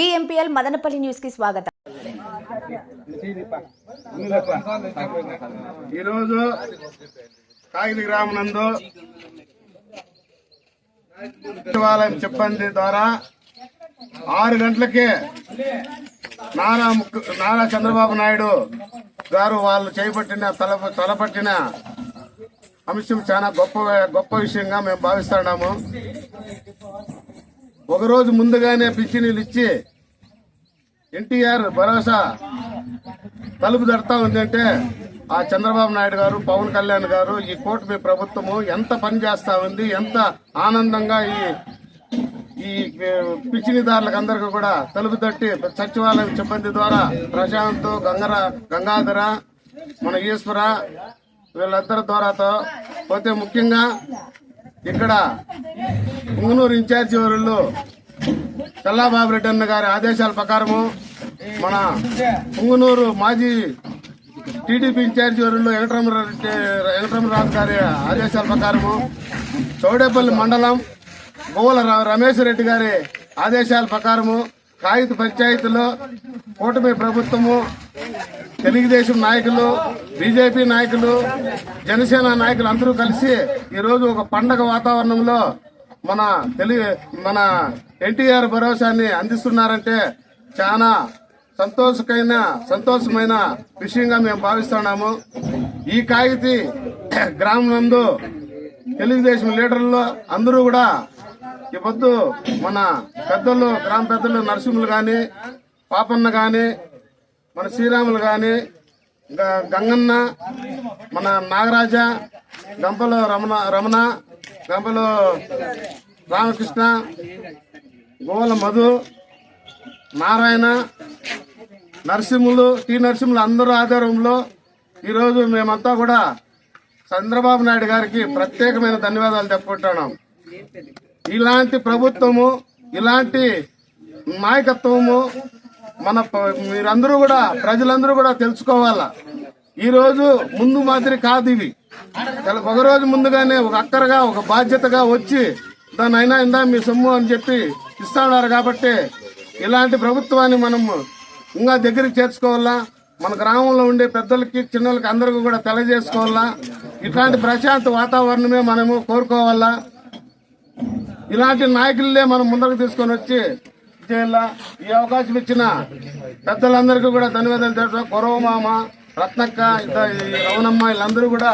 DMPL Madanapalle న్యూస్కి స్వాగతం. ఈరోజు కాగిత గ్రామనందు సచివాలయం చెప్పండి ద్వారా ఆరు గంటలకే నారా నారా చంద్రబాబు నాయుడు గారు వాళ్ళు చేపట్టిన తల తలపట్టిన అంశం చాలా గొప్ప గొప్ప విషయంగా మేము భావిస్తున్నాము. ఒకరోజు ముందుగానే పింఛనీలు ఇచ్చి ఎన్టీఆర్ భరోసా తలుపు తడతా ఉందంటే ఆ చంద్రబాబు నాయుడు గారు పవన్ కళ్యాణ్ గారు ఈ కూటమి ప్రభుత్వము ఎంత పని చేస్తా ఉంది ఎంత ఆనందంగా ఈ ఈ పిచ్చినిదారులకు అందరికీ కూడా తలుపు తట్టి సచివాలయం సిబ్బంది ద్వారా ప్రశాంత్ గంగర గంగాధర మన ఈశ్వర వీళ్ళందరి ద్వారాతో పోతే ముఖ్యంగా ఇక్కడ ఉంగనూరు ఇన్ఛార్జి వాళ్ళు చల్లాబాబు రెడ్డి అన్న గారి ఆదేశాల ప్రకారము మన పుంగునూరు మాజీ టీడీపీ ఇన్ఛార్జి వరుల్లో వెంకటరమరెడ్డి వెంకటరమరాజు గారి ఆదేశాల ప్రకారము చౌడేపల్లి మండలం గోవుల రమేష్ రెడ్డి గారి ఆదేశాల ప్రకారము కాగిత పంచాయతీలో కూటమి ప్రభుత్వము తెలుగుదేశం నాయకులు బీజేపీ నాయకులు జనసేన నాయకులు అందరూ కలిసి ఈరోజు ఒక పండగ వాతావరణంలో మన తెలి మన ఎన్టీఆర్ భరోసాని అందిస్తున్నారంటే చాలా సంతోషకైన సంతోషమైన విషయంగా మేము భావిస్తున్నాము. ఈ కాగితి గ్రామం నందు తెలుగుదేశం లీడర్లు అందరూ కూడా ఈ పొద్దు మన పెద్దలు గ్రామ పెద్దలు నరసింహులు కానీ పాపన్న కానీ మన శ్రీరాములు కానీ గ- గంగన్న మన నాగరాజ గంపల రమణ రమణ గంపలు రామకృష్ణ గోల మధు నారాయణ నరసింహులు టి నరసింహులు అందరూ ఆధ్వర్యంలో ఈరోజు మేమంతా కూడా చంద్రబాబు నాయుడు గారికి ప్రత్యేకమైన ధన్యవాదాలు చెప్పుకుంటున్నాం ఇలాంటి ప్రభుత్వము ఇలాంటి నాయకత్వము మన మీరందరూ కూడా ప్రజలందరూ కూడా తెలుసుకోవాలా? ఈరోజు ముందు మాదిరి కాదు ఇవి. ఒక రోజు ముందుగానే ఒక అక్కరగా ఒక బాధ్యతగా వచ్చి దాని అయినా ఇందా మీ సొమ్ము అని చెప్పి ఇస్తున్నారు కాబట్టి ఇలాంటి ప్రభుత్వాన్ని మనం ఇంకా దగ్గరికి చేర్చుకోవాలా? మన గ్రామంలో ఉండే పెద్దలకి చిన్నలకి అందరికీ కూడా తెలియజేసుకోవాలా? ఇట్లాంటి ప్రశాంత వాతావరణమే మనము కోరుకోవాలా? ఇలాంటి నాయకులనే మనం ముందరకు తీసుకొని వచ్చి చేయాలా? ఈ అవకాశం ఇచ్చిన పెద్దలందరికీ కూడా ధన్యవాదాలు తెలుసు కొరవ మామ రత్నక్క ఈ రవణమ్మ వీళ్ళందరూ కూడా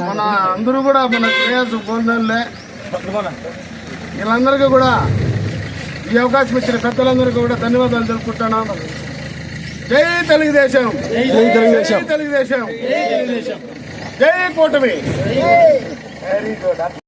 మన అందరూ కూడా మన శ్రేయస్ గోల్డన్లే వీళ్ళందరికీ కూడా ఈ అవకాశం ఇచ్చిన పెద్దలందరికీ కూడా ధన్యవాదాలు తెలుపుకుంటున్నాం జై తెలుగుదేశం. జై తెలుగుదేశం. జై తెలుగుదేశం. జై కూటమి. Very good